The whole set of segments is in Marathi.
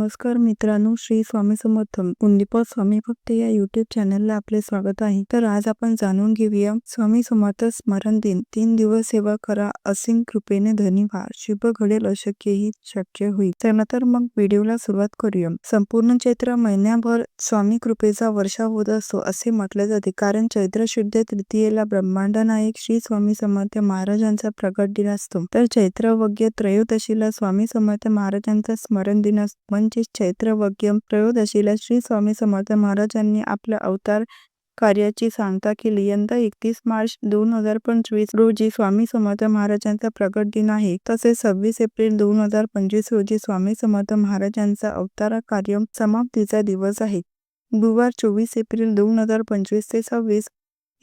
नमस्कार मित्रांनो श्री स्वामी समर्थ. कुंडीपत स्वामी भक्त या युट्यूब चॅनलला आपले स्वागत आहे. तर आज आपण जाणून घेऊया स्वामी समर्थ स्मरण दिन. तीन दिवस सेवा करा असीम कृपेने धनी व्हा. शुभ घडेल अशक्यही शक्य होईल. चला तर मग व्हिडिओला सुरुवात करूया. संपूर्ण चैत्र महिन्याभर स्वामी कृपेचा वर्षा होत असतो असे म्हटले जाते. कारण चैत्र शुद्ध तृतीयेला ब्रह्मांड नायक श्री स्वामी समर्थ महाराजांचा प्रगट दिन असतो. तर चैत्र वग्य त्रयोदशीला स्वामी समर्थ महाराजांचा स्मरण दिन असतो म्हणजेच चैत्र वग्य त्रयोदशीला श्री स्वामी समर्थ महाराजांनी आपल्या अवतार कार्याची सांगता केली. यंदा एकतीस मार्च दोन हजार पंचवीस रोजी स्वामी समर्थ महाराजांचा प्रगट दिन आहे. तसेच सव्वीस एप्रिल दोन हजार पंचवीस रोजी स्वामी समर्थ महाराजांचा अवतार कार्य समाप्तीचा दिवस आहे. गुरुवार चोवीस एप्रिल दोन हजार पंचवीस ते सव्वीस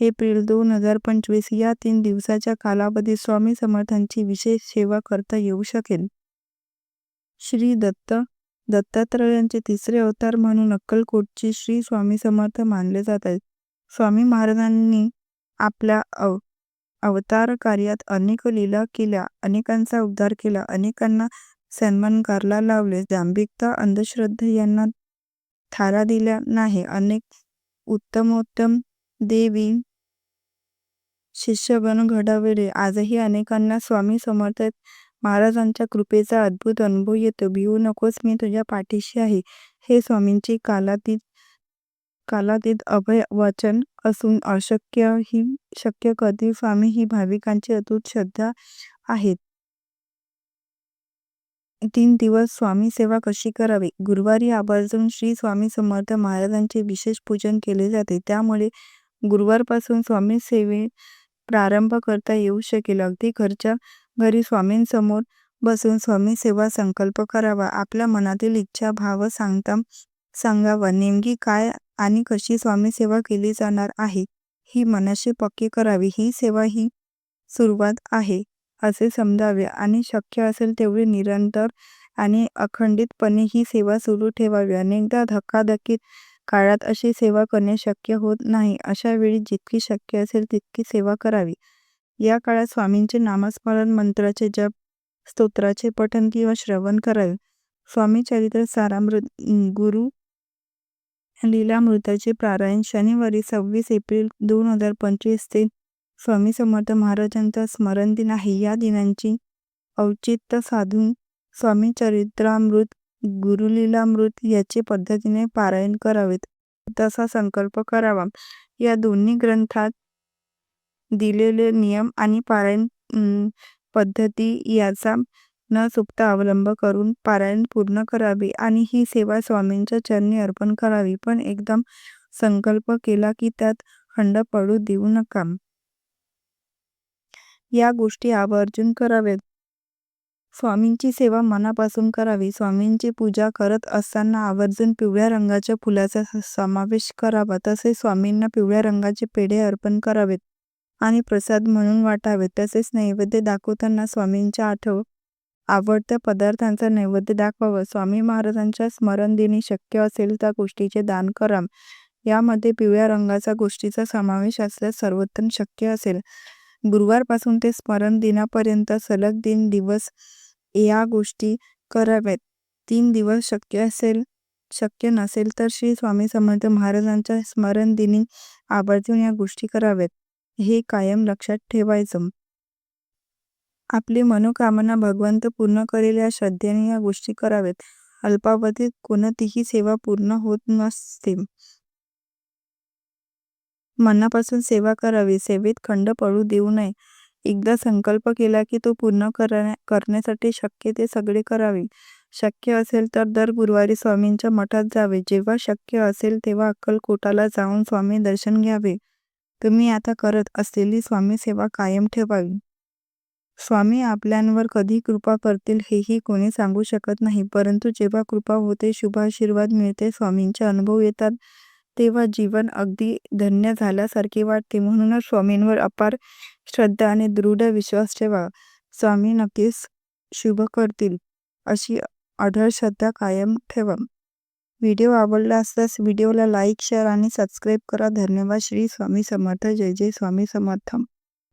एप्रिल दोन हजार पंचवीस या तीन दिवसाच्या कालावधीत स्वामी समर्थांची विशेष सेवा करता येऊ शकेल. श्री दत्त दत्तात्रयांचे तिसरे अवतार म्हणून अक्कलकोटचे श्री स्वामी समर्थ मानले जातात स्वामी महाराजांनी आपल्या अव अवतार कार्यात अनेक लीला केल्या अनेकांचा उद्धार केला अनेकांना सन्मानकारला लावले. दांभिकता, अंधश्रद्धा यांना थारा दिला नाही. अनेक उत्तमोत्तम देवी शिष्यगण घडविले. आजही अनेकांना स्वामी समर्थ महाराजांच्या कृपेचा अद्भुत अनुभव येतो. भिवू नकोस मी तुझ्या पाठीशी आहे. हे स्वामींची कालातीत कालातीत अभय वचन असून अशक्य ही शक्य करतील स्वामी ही भाविकांची अतूट श्रद्धा आहे. तीन दिवस स्वामी सेवा कशी करावी? गुरुवारी आवर्जून श्री स्वामी समर्थ महाराजांचे विशेष पूजन केले जाते. त्यामुळे गुरुवारपासून स्वामी सेवे प्रारंभ करता येऊ शकेल. अगदी घरच्या घरी स्वामींसमोर बसून स्वामी सेवा संकल्प करावा. आपल्या मनातील इच्छा भाव सांगता सांगावा. नेमकी काय आणि कशी स्वामी सेवा केली जाणार आहे? ही मनाशी पक्की करावी. ही सेवा ही सुरुवात आहे असे समजावे. आणि शक्य असेल तेवढे निरंतर आणि अखंडितपणे ही सेवा सुरू ठेवावी. अनेकदा धक्काधकीत काळात अशी सेवा करणे शक्य होत नाही. अशा वेळी जितकी शक्य असेल तितकी सेवा करावी. या काळात स्वामींचे नामस्मरण मंत्राचे जप स्तोत्राचे पठन किंवा श्रवण करावे. स्वामी चरित्र सारामृत गुरु लीलामृताचे पारायण शनिवारी सव्वीस एप्रिल दोन हजार पंचवीस ते स्वामी समर्थ महाराजांचा स्मरण दिन आहे. या दिनांची औचित्य साधून स्वामी चरित्रामृत गुरुलीलामृत याचे पद्धतीने पारायण करावेत. तसा संकल्प करावा. या दोन्ही ग्रंथात दिलेले नियम आणि पारायण पद्धती याचा न चुकता अवलंब करून पारायण पूर्ण करावे आणि ही सेवा स्वामींच्या चरणी अर्पण करावी. पण एकदम संकल्प केला की त्यात खंड पडू देऊ नका. या गोष्टी आवर्जून करावेत स्वामींची सेवा मनापासून करावी. स्वामींची पूजा करत असताना आवर्जून पिवळ्या रंगाच्या फुलाचा समावेश करावा. तसेच स्वामींना पिवळ्या रंगाचे पेढे अर्पण करावेत. आणि प्रसाद म्हणून वाटावेत तसेच नैवेद्य दाखवताना स्वामींच्या आठव आवडत्या पदार्थांचा नैवेद्य दाखवावा. स्वामी महाराजांच्या स्मरणदिनी शक्य असेल त्या गोष्टीचे दान करा. यामध्ये पिवळ्या रंगाचा गोष्टीचा समावेश असल्यास सर्वोत्तम शक्य असेल. गुरुवारपासून ते स्मरण दिनापर्यंत सलग दिन दिवस या गोष्टी कराव्यात. तीन दिवस शक्य असेल शक्य नसेल तर श्री स्वामी समर्थ महाराजांच्या स्मरण दिनी आवर्जून या गोष्टी कराव्यात. हे कायम लक्षात ठेवायचं. आपली मनोकामना भगवंत पूर्ण करेल या श्रद्धेने या गोष्टी कराव्यात. अल्पावधीत कोणतीही सेवा पूर्ण होत नसते. मनापासून सेवा करावी सेवेत खंड पडू देऊ नये. एकदा संकल्प केला की तो पूर्ण करण्यासाठी शक्य ते सगळे करावे. शक्य असेल तर दर गुरुवारी स्वामींच्या मठात जावे. जेव्हा शक्य असेल तेव्हा अक्कलकोटाला जाऊन स्वामी दर्शन घ्यावे. तुम्ही आता करत असलेली स्वामी सेवा कायम ठेवावी. स्वामी आपल्यांवर कधी कृपा करतील हेही कोणी सांगू शकत नाही परंतु जेव्हा कृपा होते शुभाशीर्वाद मिळते स्वामींचे अनुभव येतात तेव्हा जीवन अगदी धन्य झाल्यासारखे वाटते. म्हणूनच स्वामींवर अपार श्रद्धा आणि दृढ विश्वास ठेवा. स्वामी नक्कीच शुभ करतील अशी अढळ श्रद्धा कायम ठेवा. व्हिडिओ आवडला असल्यास व्हिडिओला लाईक शेअर आणि सबस्क्राईब करा. धन्यवाद. श्री स्वामी समर्थ. जय जय स्वामी समर्थम